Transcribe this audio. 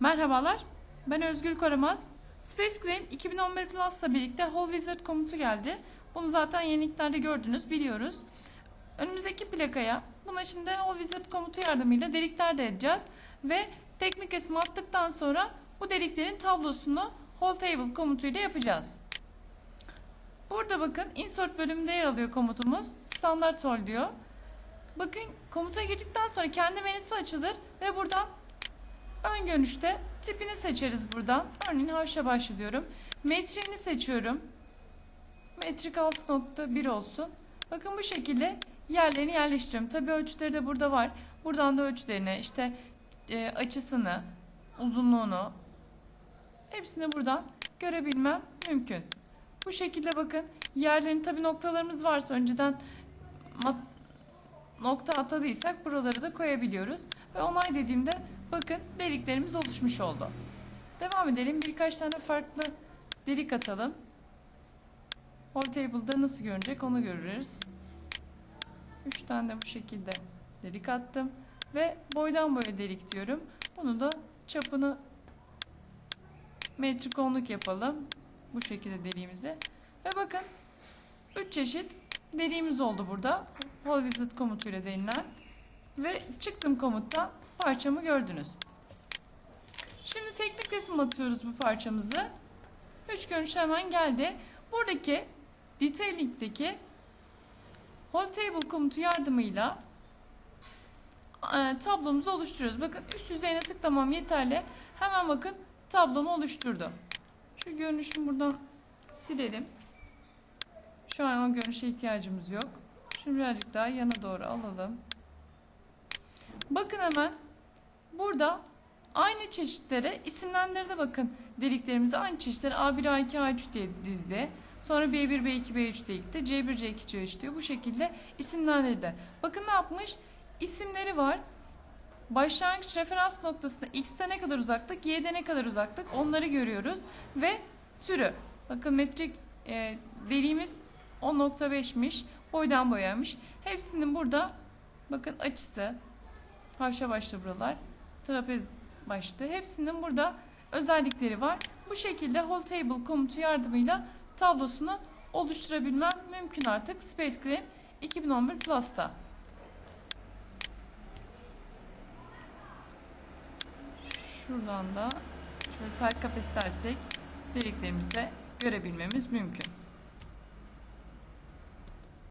Merhabalar, ben Özgül Koramaz. Space Claim 2011 Plus'la birlikte Whole Wizard komutu geldi. Bunu zaten yeniliklerde gördünüz, biliyoruz. Önümüzdeki plakaya buna şimdi Whole Wizard komutu yardımıyla delikler de edeceğiz. Ve teknik resmi attıktan sonra bu deliklerin tablosunu Whole Table komutuyla yapacağız. Burada bakın insert bölümünde yer alıyor komutumuz. Standart hol diyor. Bakın komuta girdikten sonra kendi menüsü açılır ve buradan ön görünüşte tipini seçeriz buradan. Örneğin havşa başlı diyorum. Metriğini seçiyorum. Metrik 6.1 olsun. Bakın bu şekilde yerlerini yerleştiriyorum. Tabi ölçüleri de burada var. Buradan da ölçülerini işte e, açısını, uzunluğunu hepsini buradan görebilmem mümkün. Bu şekilde bakın yerlerini tabi noktalarımız varsa önceden nokta atadıysak buraları da koyabiliyoruz. Ve onay dediğimde bakın deliklerimiz oluşmuş oldu. Devam edelim. Birkaç tane farklı delik atalım. Whole table'da nasıl görünecek onu görürüz. 3 tane de bu şekilde delik attım. Ve boydan boya delik diyorum. Bunu da çapını metrik onluk yapalım. Bu şekilde deliğimizi. Ve bakın 3 çeşit deliğimiz oldu burada. Whole visit komutuyla denilen. Ve çıktım komuttan parçamı gördünüz. Şimdi teknik resim atıyoruz bu parçamızı. Üç görünüş hemen geldi. Buradaki detailing'deki whole table komutu yardımıyla e, tablomuzu oluşturuyoruz. Bakın üst yüzeyine tıklamam yeterli. Hemen bakın tablomu oluşturdu. Şu görünüşümü buradan silelim. Şu an o görünüşe ihtiyacımız yok. Şunu birazcık daha yana doğru alalım. Bakın hemen burada aynı çeşitlere isimlendirdi bakın deliklerimizi aynı çeşitlere A1, A2, A3 diye dizdi. Sonra B1, B2, B3 diye gitti. C1, C2, C3 diyor. Bu şekilde isimlendirdi. Bakın ne yapmış? İsimleri var. Başlangıç referans noktasında x'te ne kadar uzaklık, y'de ne kadar uzaklık onları görüyoruz. Ve türü. Bakın metrik e, deliğimiz 10.5'miş. Boydan boyaymış. Hepsinin burada bakın açısı, Havşa başlı buralar. Trapez başlı. Hepsinin burada özellikleri var. Bu şekilde whole table komutu yardımıyla tablosunu oluşturabilmem mümkün artık Space Claim 2011 Plus'ta. Şuradan da şöyle tayt kafes dersek deliklerimizi de görebilmemiz mümkün.